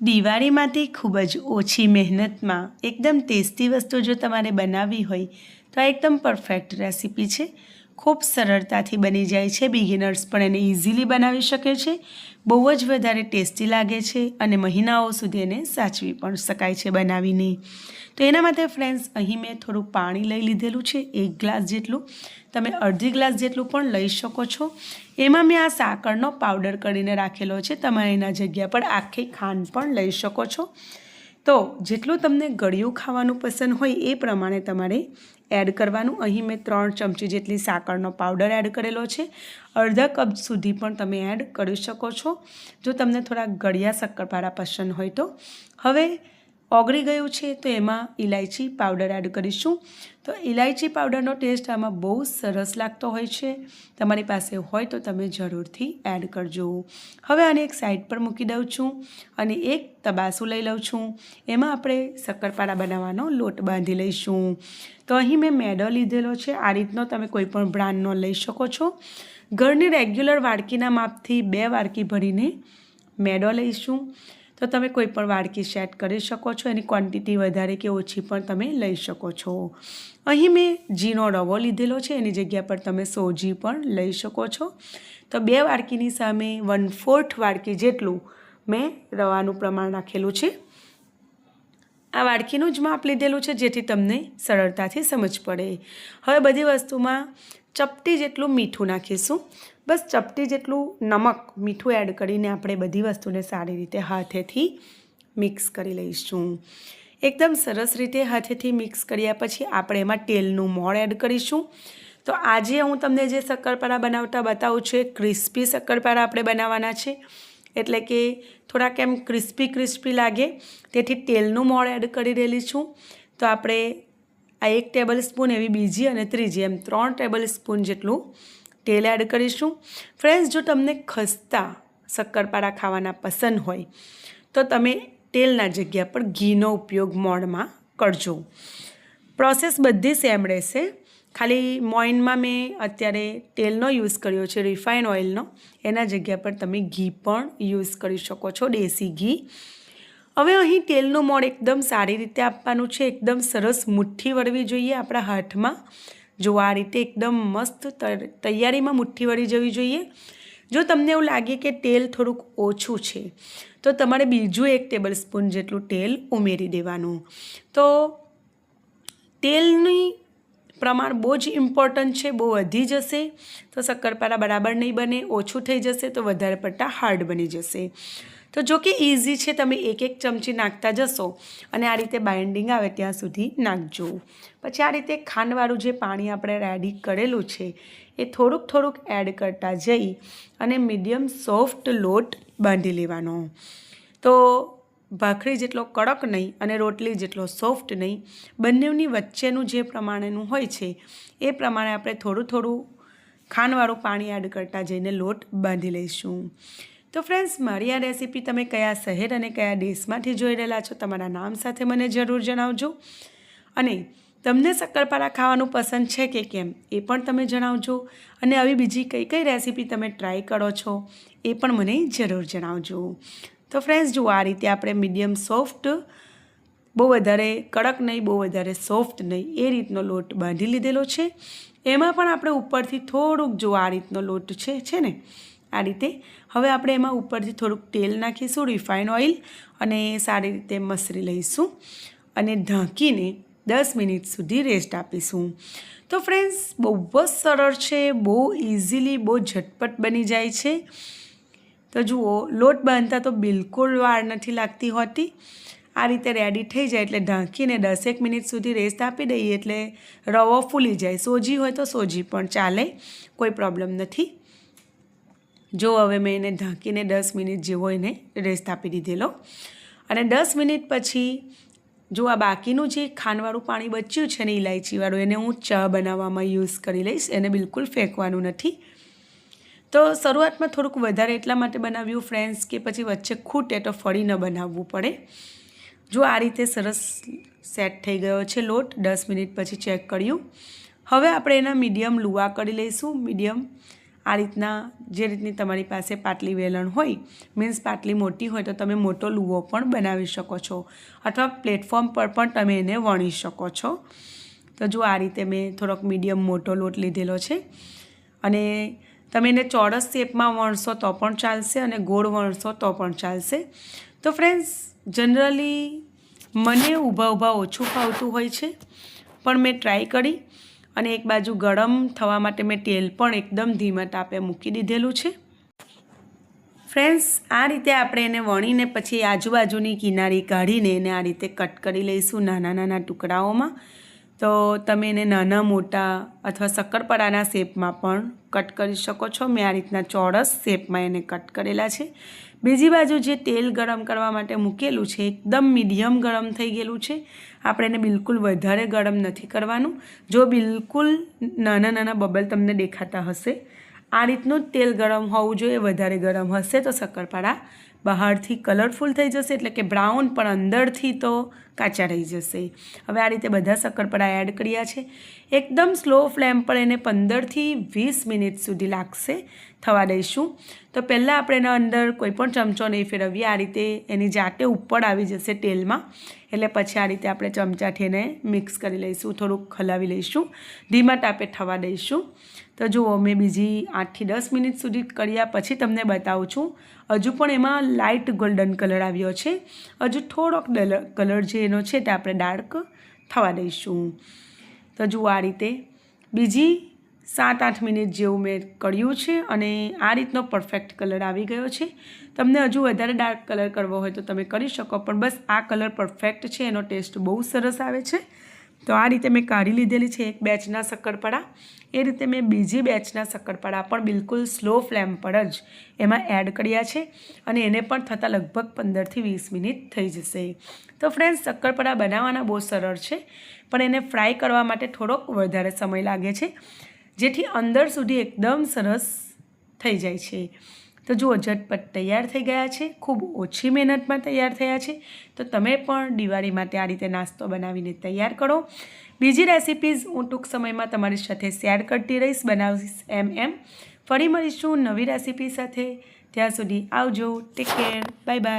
દિવાળીમાંથી ખૂબ જ ઓછી મહેનતમાં એકદમ ટેસ્ટી વસ્તુ જો તમારે બનાવવી હોય, તો આ એકદમ પરફેક્ટ રેસીપી છે. ખૂબ સરળતાથી બની જાય છે. બિગિનર્સ પણ એને ઇઝીલી બનાવી શકે છે. બહુ જ વધારે ટેસ્ટી લાગે છે અને મહિનાઓ સુધી એને સાચવી પણ શકાય છે બનાવીને. તો એના માટે ફ્રેન્ડ્સ અહીં મેં થોડું પાણી લઈ લીધેલું છે, એક ગ્લાસ જેટલું. તમે અડધી ગ્લાસ જેટલું પણ લઈ શકો છો. એમાં મેં આ સાકરનો પાવડર કરીને રાખેલો છે. તમારે એના જગ્યા પર આખી ખાંડ પણ લઈ શકો છો. તો જેટલું તમને ગળ્યું ખાવાનું પસંદ હોય એ પ્રમાણે તમારે એડ કરવાનું. અહીં મેં ત્રણ ચમચી જેટલી સાકરનો પાવડર એડ કરેલો છે. અડધા કપ સુધી પણ તમે એડ કરી શકો છો. જો તમને થોડા ગળિયા શક્કરપારા પસંદ હોય તો. હવે ઓગળી ગયું છે, તો એમાં ઇલાયચી પાવડર એડ કરીશું. તો ઇલાયચી પાવડરનો ટેસ્ટ આમાં બહુ સરસ લાગતો હોય છે. તમારી પાસે હોય તો તમે જરૂરથી એડ કરજો. હવે આને એક સાઈડ પર મૂકી દઉં છું અને એક તબાસું લઈ લઉં છું. એમાં આપણે શક્કરપારા બનાવવાનો લોટ બાંધી લઈશું. તો અહીં મેં મેડો લીધેલો છે. આ રીતનો તમે કોઈ પણ બ્રાન્ડનો લઈ શકો છો. ઘરની રેગ્યુલર વાડકીના માપથી બે વાડકી ભરીને મેડો લઈશું. તો તમે કોઈ પણ વાડકી સેટ કરી શકો છો. એની ક્વોન્ટિટી વધારે કે ઓછી પણ તમે લઈ શકો છો. અહીં મેં જીનો રવો લીધેલો છે. એની જગ્યા પર તમે સોજી પણ લઈ શકો છો. તો બે વાડકીની સામે વન ફોર્થ વાડકી જેટલું મેં રવાનું પ્રમાણ રાખેલું છે. આ વાડકીનું જ માપ લીધેલું છે જેથી તમને સરળતાથી સમજ પડે. હવે બધી વસ્તુમાં ચપટી જેટલું મીઠું નાખીશું. બસ ચપટી જેટલું નમક મીઠું એડ કરીને આપણે બધી વસ્તુને સારી રીતે હાથેથી મિક્સ કરી લઈશું. એકદમ સરસ રીતે હાથેથી મિક્સ કર્યા પછી આપણે એમાં તેલનું મોળ એડ કરીશું. તો આજે હું તમને જે શક્કરપારા બનાવતા બતાવું છું, એ ક્રિસ્પી શક્કરપારા આપણે બનાવવાના છે. એટલે કે થોડાક એમ ક્રિસ્પી ક્રિસ્પી લાગે. તેથી તેલનું મોળ એડ કરી રહેલી છું. તો આપણે આ એક ટેબલ સ્પૂન એવી બીજી અને ત્રીજી, એમ ત્રણ ટેબલ સ્પૂન જેટલું તેલ એડ કરીશું. ફ્રેન્ડ્સ જો તમને ખસ્તા શક્કરપારા ખાવાના પસંદ હોય, તો તમે તેલના જગ્યા પર ઘીનો ઉપયોગ મોણમાં કરજો. પ્રોસેસ બધી સેમ રહેશે. ખાલી મોઇનમાં મેં અત્યારે તેલનો યુઝ કર્યો છે રિફાઇન ઓઇલનો એના જગ્યા પર તમે ઘી પણ યુઝ કરી શકો છો, દેશી ઘી. હવે અહીં તેલનું મોડ એકદમ સારી રીતે આપવાનું છે, એકદમ સરસ મુઠ્ઠી વળવી જોઈએ આપણા હાથમાં. જો આ રીતે એકદમ મસ્ત તૈયારીમાં મુઠ્ઠી વળી જવી જોઈએ. જો તમને એવું લાગે કે તેલ થોડુંક ઓછું છે, તો તમારે બીજું એક ટેબલ સ્પૂન જેટલું તેલ ઉમેરી દેવાનું. તો તેલની પ્રમાણ બહુ જ ઇમ્પોર્ટન્ટ છે, બહુ વધી જશે, તો શક્કરપારા બરાબર નહીં બને, ઓછું થઈ જશે, તો વધારે પડતા હાર્ડ બની જશે. તો જો કે ઇઝી છે, તમે એક એક ચમચી નાખતા જશો અને આ રીતે બાઇન્ડિંગ આવે ત્યાં સુધી નાખજો. પછી આ રીતે ખાંડવાળું જે પાણી આપણે રેડી કરેલું છે, એ થોડુંક થોડુંક એડ કરતા જઈ અને મીડિયમ સોફ્ટ લોટ બાંધી લેવાનો. તો ભાખરી જેટલો કડક નહીં અને રોટલી જેટલો સોફ્ટ નહીં, બંનેની વચ્ચેનું જે પ્રમાણેનું હોય છે, એ પ્રમાણે આપણે થોડું થોડું ખાંડવાળું પાણી એડ કરતા જઈને લોટ બાંધી લઈશું. તો ફ્રેન્ડ્સ મારી આ રેસીપી તમે કયા શહેર અને કયા દેશમાંથી જોઈ રહેલા છો તમારા નામ સાથે મને જરૂર જણાવજો. અને તમને શક્કરપારા ખાવાનું પસંદ છે કે કેમ એ પણ તમે જણાવજો. અને આવી બીજી કઈ કઈ રેસીપી તમે ટ્રાય કરો છો એ પણ મને જરૂર જણાવજો. તો ફ્રેન્ડ્સ જુઓ આ રીતે આપણે મીડિયમ સોફ્ટ બહુ વધારે કડક નહીં, બહુ વધારે સોફ્ટ નહીં, એ રીતનો લોટ બાંધી લીધેલો છે. એમાં પણ આપણે ઉપરથી થોડુંક જો આ રીતનો લોટ છે છે ને? આ રીતે. હવે આપણે એમાં ઉપરથી થોડુંક તેલ નાખીશું રિફાઇન ઓઇલ અને સારી રીતે મસરી લઈશું અને ઢાંકીને દસ મિનિટ સુધી રેસ્ટ આપીશું. તો ફ્રેન્ડ્સ બહુ જ સરળ છે, બહુ ઇઝીલી બહુ ઝટપટ બની જાય છે. તો જુઓ, લોટ બાંધતા તો બિલકુલ વાર નથી લાગતી હોતી. આ રીતે રેડી થઈ જાય એટલે ઢાંકીને દસેક મિનિટ સુધી રેસ્ટ આપી દઈએ એટલે રવો ફૂલી જાય. સોજી હોય તો સોજી પણ ચાલે, કોઈ પ્રોબ્લેમ નથી. જો હવે મેં એને ઢાંકીને દસ મિનિટ જેવો એને રેસ્ટ આપી દીધેલો. અને દસ મિનિટ પછી જો આ બાકીનું જે ખાંડવાળું પાણી બચ્યું છે ને ઇલાયચીવાળું એને હું ચા બનાવવામાં યુઝ કરી લઈશ. એને બિલકુલ ફેંકવાનું નથી. તો શરૂઆતમાં થોડુંક વધારે એટલા માટે બનાવ્યું ફ્રેન્ડ્સ કે પછી વચ્ચે ખૂટે તો ફળી ન બનાવવું પડે. જો આ રીતે સરસ સેટ થઈ ગયો છે લોટ, દસ મિનિટ પછી ચેક કર્યું. હવે આપણે એના મીડિયમ લુવા કરી લઈશું. મીડિયમ આ રીતના જે રીતની તમારી પાસે પાટલી વેલણ હોય મીન્સ પાટલી મોટી હોય તો તમે મોટો લુવો પણ બનાવી શકો છો. અથવા પ્લેટફોર્મ પર પણ તમે એને વણી શકો છો. તો જો આ રીતે મેં થોડોક મીડિયમ મોટો લોટ લીધેલો છે. અને તમે એને ચોરસ શેપમાં વણશો તો પણ ચાલશે અને ગોળ વણશો તો પણ ચાલશે. તો ફ્રેન્ડ્સ જનરલી મને ઊભા ઊભા ઓછું ફાવતું હોય છે. પણ મેં ટ્રાય કરી. અને એક બાજુ ગરમ થવા માટે મેં તેલ પણ એકદમ ધીમા તાપે મૂકી દીધેલું છે. ફ્રેન્ડ્સ, આ રીતે આપણે એને વણીને પછી આજુબાજુની કિનારી કાઢીને એને આ રીતે કટ કરી લઈશું નાના નાના ટુકડાઓમાં. તો તમે એને નાના મોટા અથવા શક્કરપારાના શેપમાં પણ કટ કરી શકો છો. મેં આ રીતના ચોરસ શેપમાં એને કટ કરેલા છે. બીજી બાજુ જે તેલ ગરમ કરવા માટે મૂકેલું છે, એકદમ મીડિયમ ગરમ થઈ ગયેલું છે. આપણે એને બિલકુલ વધારે ગરમ નથી કરવાનું. જો બિલકુલ નાના નાના બબલ તમને દેખાતા હશે, આ રીતનું તેલ ગરમ હોવું જોઈએ. વધારે ગરમ હશે તો શક્કરપારા બહારથી કલરફુલ થઈ જશે. એટલે કે બ્રાઉન પણ અંદરથી તો કાચા રહી જશે. હવે આ રીતે બધા શક્કરપારા એડ કર્યા છે. એકદમ સ્લો ફ્લેમ પર એને પંદરથી વીસ મિનિટ સુધી લાગશે. થવા દઈશું. તો પહેલાં આપણે એના અંદર કોઈપણ ચમચો નહીં ફેરવીએ. આ રીતે એની જાતે ઉપર આવી જશે તેલમાં. એટલે પછી આ રીતે આપણે ચમચાથી એને મિક્સ કરી લઈશું. થોડુંક હલાવી લઈશું. ધીમા તાપે થવા દઈશું. તો જુઓ, મેં બીજી આઠથી દસ મિનિટ સુધી કર્યા. પછી તમને બતાવું છું. હજુ પણ એમાં લાઇટ ગોલ્ડન કલર આવ્યો છે. હજુ થોડોક કલર જે એનો છે તે આપણે ડાર્ક થવા દઈશું. તો જુઓ આ રીતે. બીજી સાત આઠ મિનિટ જેવું મેં કર્યું છે અને આ રીતનો પરફેક્ટ કલર આવી ગયો છે. તમને હજુ વધારે ડાર્ક કલર કરવો હોય તો તમે કરી શકો, પણ બસ આ કલર પરફેક્ટ છે, એનો ટેસ્ટ બહુ સરસ આવે છે. તો આ રીતે મેં કાઢી લીધેલી છે એક બેચના શક્કરપારા એ રીતે મેં બીજી બેચના શક્કરપારા પણ બિલકુલ સ્લો ફ્લેમ પર જ એમાં એડ કર્યા છે અને એને પણ થતાં લગભગ પંદરથી વીસ મિનિટ થઈ જશે. તો ફ્રેન્ડ્સ શક્કરપારા બનાવવાના બહુ સરળ છે, પણ એને ફ્રાય કરવા માટે થોડોક વધારે સમય લાગે છે, જેથી અંદર સુધી એકદમ સરસ થઈ જાય છે. તો જુઓ, ઝટપટ તૈયાર થઈ ગયા છે. ખૂબ ઓછી મહેનતમાં તૈયાર થયા છે. તો તમે પણ દિવાળી માટે આ રીતે નાસ્તો બનાવીને તૈયાર કરો. બીજી રેસિપીઝ હું ટૂંક સમયમાં તમારી સાથે શેર કરતી રહીશ. બનાવીશ એમ એમ. ફરી મળીશું નવી રેસિપી સાથે. ત્યાં સુધી આવજો. Take care bye bye